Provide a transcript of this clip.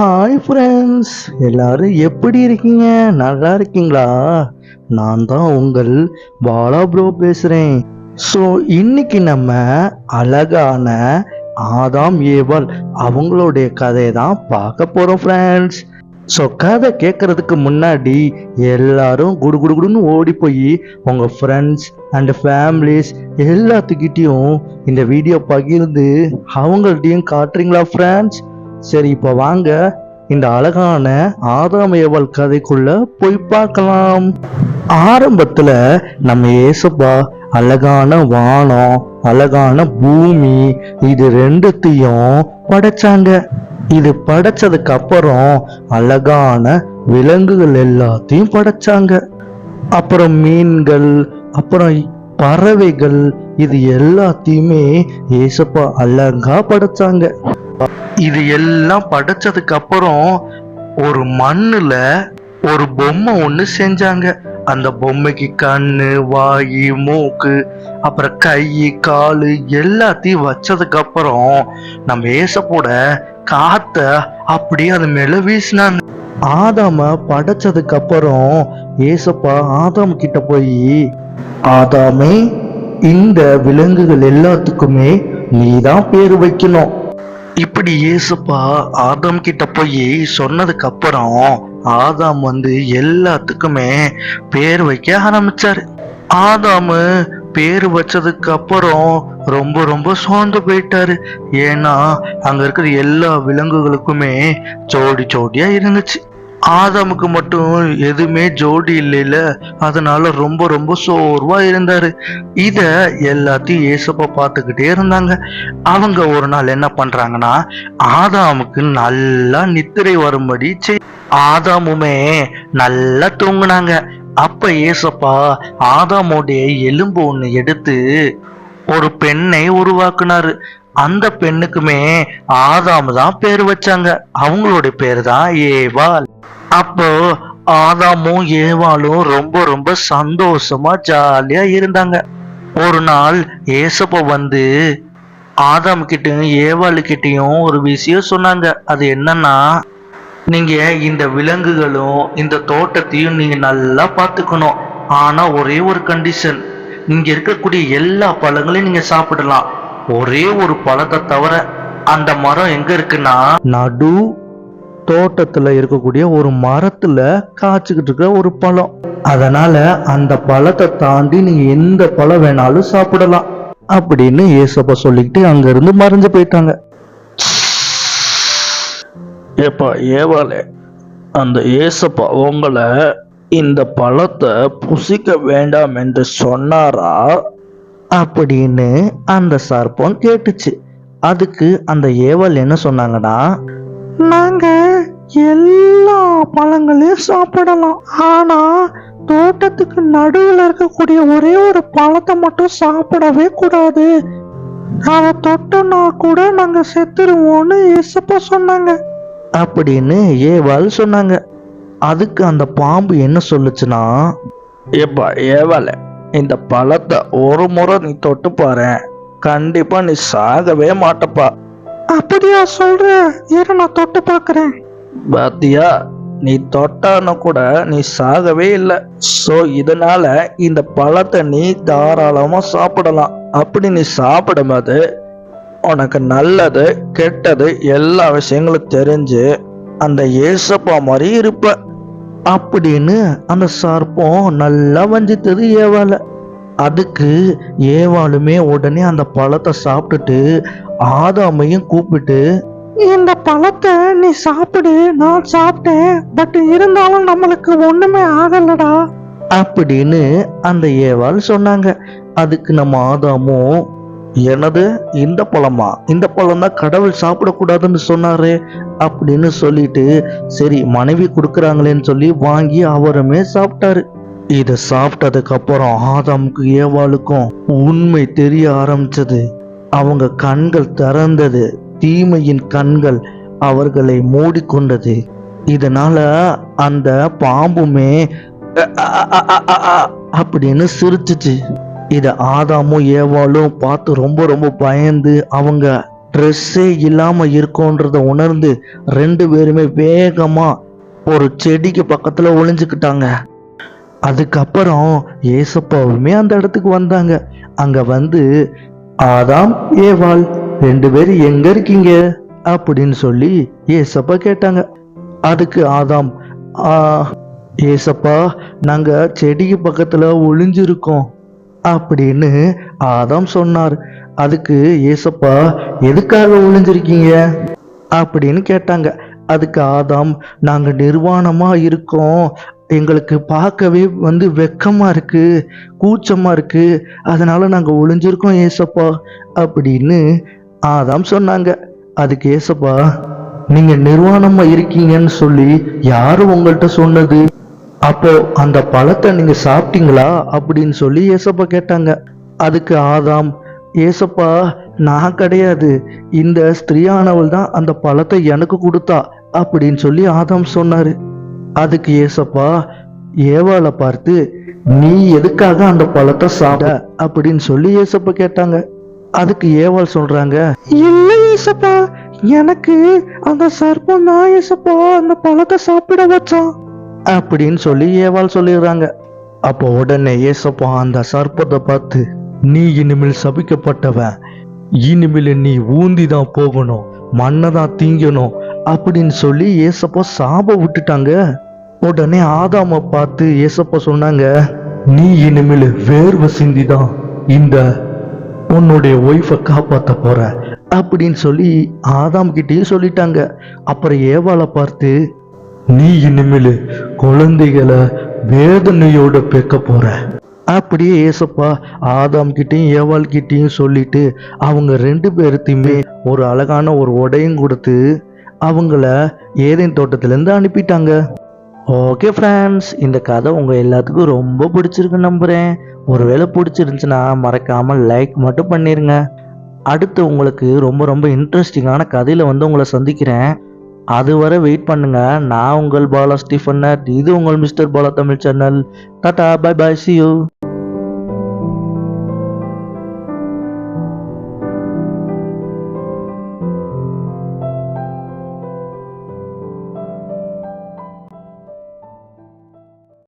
Hi friends எல்லாரும் எப்படி இருக்கீங்க? நல்லா இருக்கீங்களா? நான் தான் உங்கள் பாலா ப்ரோ பேசுகிறேன் ஸோ இன்னைக்கு நம்ம அழகான ஆதாம் ஏவல் அவங்களுடைய கதையை தான் பார்க்க போகிறோம் ஃப்ரெண்ட்ஸ் ஸோ கதை கேட்குறதுக்கு முன்னாடி எல்லாரும் குடு குடுன்னு ஓடி போய் உங்கள் ஃப்ரெண்ட்ஸ் அண்ட் ஃபேமிலிஸ் எல்லாத்துக்கிட்டேயும் இந்த வீடியோ பகிர்ந்து அவங்கள்ட்டையும் காட்டுறீங்களா ஃப்ரெண்ட்ஸ் சரி இப்போ வாங்க. இந்த அழகான ஆதாம் ஏவல் கதைக்குள்ள போய் பார்க்கலாம். ஆரம்பத்துல நம்ம ஏசப்பா அழகான வானம் அழகான பூமி இது ரெண்டுத்தையும் படைச்சாங்க. இது படைச்சதுக்கு அப்புறம் அழகான விலங்குகள் எல்லாத்தையும் படைச்சாங்க. அப்புறம் மீன்கள் அப்புறம் பறவைகள் இது எல்லாத்தையுமே ஏசப்பா அழகா படைச்சாங்க. இது எல்லாம் படைச்சதுக்கு அப்புறம் ஒரு மண்ணுல ஒரு பொம்மை ஒண்ணு செஞ்சாங்க. அந்த பொம்மைக்கு கண்ணு வாய் மூக்கு அப்புறம் கை காலு எல்லாத்தையும் வச்சதுக்கு அப்புறம் நம்ம ஏசப்போட காத்த அப்படியே அது மேல வீசினாங்க. ஆதாம படைச்சதுக்கு அப்புறம் ஏசப்பா ஆதாம் கிட்ட போய் ஆதாமே இந்த விலங்குகள் எல்லாத்துக்குமே நீதான் பேர் வைக்கணும். இப்படி ஏசுப்பா ஆதாம் கிட்ட போய் சொன்னதுக்கு அப்புறம் ஆதாம் வந்து எல்லாத்துக்குமே பேர் வைக்க ஆரம்பிச்சாரு. ஆதாமு பேர் வச்சதுக்கு அப்புறம் ரொம்ப ரொம்ப சோர்ந்து போயிட்டாரு. ஏன்னா அங்க இருக்கிற எல்லா விலங்குகளுக்குமே ஜோடி ஜோடியா இருந்துச்சு. ஆதாமுக்கு மட்டும் எதுவுமே ஜோடி இல்லைல்ல அதனால ரொம்ப ரொம்ப சோர்வா இருந்தாரு. இத எல்லாத்தையும் ஏசப்பா பார்த்துக்கிட்டே இருந்தாங்க. அவங்க ஒரு நாள் என்ன பண்றாங்கன்னா ஆதாமுக்கு நல்லா நித்திரை வரும்படி ஆதாமுமே நல்லா தூங்குனாங்க. அப்ப ஏசப்பா ஆதாமுடைய எலும்பு ஒண்ணு எடுத்து ஒரு பெண்ணை உருவாக்குனாரு. அந்த பெண்ணுக்குமே ஆதாம் தான் பேர் வச்சாங்க. அவங்களுடைய பேர் தான் ஏவாள். அப்போ ஆதாமும் ஏவாளும் ரொம்ப ரொம்ப சந்தோஷமா ஜாலியா இருந்தாங்க. ஒரு நாள் ஏசப்ப வந்து ஆதாம் கிட்டையும் ஏவாளு கிட்டையும் ஒரு விஷயம் சொன்னாங்க. அது என்னன்னா நீங்க இந்த விலங்குகளும் இந்த தோட்டத்தையும் நீங்க நல்லா பார்த்துக்கணும். ஆனா ஒரே ஒரு கண்டிஷன் இங்க இருக்கக்கூடிய எல்லா பழங்களையும் நீங்க சாப்பிடலாம். ஒரே ஒரு பழத்தை தவிர அந்த மரம் எங்க இருக்குன்னா நடு தோட்டத்துல இருக்கக்கூடிய ஒரு மரத்துல காய்ச்சிக்கிட்டு இருக்க ஒரு பழம். அதனால அந்த பழத்தை தாண்டி நீங்க எந்த பழம் வேணாலும் சாப்பிடலாம் அப்படின்னு ஏசப்பா சொல்லிக்கிட்டு அங்க இருந்து மறைஞ்சு போயிட்டாங்க. ஏப்பா ஏவாலே அந்த ஏசப்பா உங்களை இந்த பழத்தை புசிக்க வேண்டாம் என்று சொன்னாரா? அப்படின்னு அந்த சர்ப்பம் கேட்டுச்சு. அதுக்கு அந்த ஏவல் என்ன சொன்னாங்கன்னா நாங்க எல்லா பழங்களையும் சாப்பிடலாம். ஆனா தோட்டத்துக்கு நடுவில் இருக்கக்கூடிய ஒரே ஒரு பழத்தை மட்டும் சாப்பிடவே கூடாது. அதை தொட்டோம்னா கூட நாங்க செத்துருவோம்னு ஏசப்பா சொன்னாங்க. அப்படின்னு ஏவாள் சொன்னாங்க. அதுக்கு அந்த பாம்பு என்ன சொல்லுச்சுன்னா ஏப்பா ஏவால. இந்த பழத்தை ஒரு முறை நீ தொட்டு பாரு. கண்டிப்பா நீ சாகவே மாட்டப்பா. அப்படியா சொல்ற? ஏற நான் தொட்டு பார்க்கறேன். பாத்தியா நீ தொட்டான்னு கூட நீ சாகவே இல்லை. ஸோ இதனால இந்த பழத்தை நீ தாராளமா சாப்பிடலாம். அப்படி நீ சாப்பிடும்போது உனக்கு நல்லது கெட்டது எல்லா விஷயங்களும் தெரிஞ்சு அந்த ஏசப்பா மாதிரி இருப்ப. அப்படின்னு அந்த சர்ப்பம் நல்லா வஞ்சித்தது ஏவால அதுக்கு ஏவாளுமே உடனே அந்த பழத்தை சாப்பிட்டுட்டு ஆதாமையும் கூப்பிட்டு இந்த பழத்தை நீ சாப்பிடு நான் சாப்பிட்டேன் பட் இருந்தாலும் நம்மளுக்கு ஒண்ணுமே ஆகலடா. அப்படின்னு அந்த ஏவாள் சொன்னாங்க. அதுக்கு நம்ம ஆதாமும் எனது இந்த பழமா இந்த பழம் தான் கடவுள் சாப்பிடக்கூடாதுன்னு சொன்னாரு அப்படின்னு சொல்லிட்டு சரி மனைவி கொடுக்குறாங்களேன்னு சொல்லி வாங்கி அவருமே சாப்பிட்டாரு இதை சாப்பிட்டதுக்கு அப்புறம் ஆதாமுக்கு ஏவாளுக்கும் உண்மை தெரிய ஆரம்பிச்சது அவங்க கண்கள் திறந்தது தீமையின் கண்கள் அவர்களை மூடிக்கொண்டது இதனால அந்த பாம்புமே அப்படின்னு சிரிச்சிச்சு இதை ஆதாமும் ஏவாலும் பார்த்து ரொம்ப ரொம்ப பயந்து அவங்க ட்ரெஸ்ஸே இல்லாமல் இருக்கோன்றத உணர்ந்து ரெண்டு பேருமே வேகமாக ஒரு செடிக்கு பக்கத்தில் ஒளிஞ்சுக்கிட்டாங்க. அதுக்கப்புறம் ஏசப்பாவுமே அந்த இடத்துக்கு வந்தாங்க. அங்கே வந்து ஆதாம் ஏவாள் ரெண்டு பேரும் எங்க இருக்கீங்க? அப்படின்னு சொல்லி ஏசப்பா கேட்டாங்க. அதுக்கு ஆதாம் ஏசப்பா நாங்கள் செடிக்கு பக்கத்தில் ஒளிஞ்சிருக்கோம். அப்படின்னு ஆதாம் சொன்னார். அதுக்கு ஏசப்பா எதுக்காக ஒளிஞ்சிருக்கீங்க? அப்படின்னு கேட்டாங்க. அதுக்கு ஆதாம் நாங்கள் நிர்வாணமாக இருக்கோம். எங்களுக்கு பார்க்கவே வந்து வெக்கமாக இருக்குது கூச்சமாக இருக்குது அதனால் நாங்கள் ஒளிஞ்சிருக்கோம் ஏசப்பா அப்படின்னு ஆதாம் சொன்னாங்க. அதுக்கு ஏசப்பா நீங்கள் நிர்வாணமாக இருக்கீங்கன்னு சொல்லி யார் உங்கள்கிட்ட சொன்னது? அப்போ அந்த பழத்தை நீங்க சாப்பிட்டீங்களா அப்படின்னு சொல்லி ஏசப்பா கேட்டாங்க. அதுக்கு ஆதாம் ஏசப்பா நான் கிடையாது. இந்த ஸ்திரீயானவள் தான் அந்த பழத்தை எனக்கு கொடுத்தா அப்படின்னு சொல்லி ஆதாம் சொன்னாரு. அதுக்கு ஏசப்பா ஏவாளை பார்த்து நீ எதுக்காக அந்த பழத்தை சாப்பிட? அப்படின்னு சொல்லி ஏசப்பா கேட்டாங்க. அதுக்கு ஏவாள் சொல்றாங்க இல்லை ஏசப்பா எனக்கு அந்த சர்ப்பம் தான் ஏசப்பா அந்த பழத்தை சாப்பிட வச்சான். அப்படின்னு சொல்லி ஏவாள் சொல்லிடுறாங்க. அப்போ உடனே ஏசப்பா அந்த சர்ப்பத்தை பார்த்து நீ இனிமேல் சபிக்கப்பட்டவன். இனிமேல் நீ ஊந்தி தான் போகணும் மண்ணை தான் திங்கணும் அப்படின்னு சொல்லி ஏசப்பா சாப விட்டுட்டாங்க. உடனே ஆதாம பார்த்து ஏசப்பா சொன்னாங்க நீ இனிமேல் வேர்வை சிந்தி தான் இந்த உன்னுடைய ஒய்ஃபை காப்பாற்ற போற அப்படின்னு சொல்லி ஆதாம் கிட்டேயும் சொல்லிட்டாங்க. அப்புறம் ஏவாளை பார்த்து நீ இனிமேல் குழந்தைகளை வேதனையோட பேக்க போற. அப்படியே ஏசப்பா ஆதாம் கிட்டையும் ஏவாள் கிட்டையும் சொல்லிட்டு அவங்க ரெண்டு பேர்த்தையுமே ஒரு அழகான ஒரு உடையும் கொடுத்து அவங்கள ஏதேன் தோட்டத்திலேருந்து அனுப்பிட்டாங்க. ஓகே ஃப்ரெண்ட்ஸ் இந்த கதை உங்கள் எல்லாத்துக்கும் ரொம்ப பிடிச்சிருக்குன்னு நம்புகிறேன் ஒருவேளை பிடிச்சிருந்துச்சுன்னா மறக்காமல் லைக் மட்டும் பண்ணிடுங்க அடுத்து உங்களுக்கு ரொம்ப ரொம்ப இன்ட்ரெஸ்டிங்கான கதையில் வந்து உங்களை சந்திக்கிறேன். அதுவரை வெயிட் பண்ணுங்க. நான் உங்கள் பாலா ஸ்டீஃபன் இது உங்கள் mister Bala Tamil channel tata bye bye see you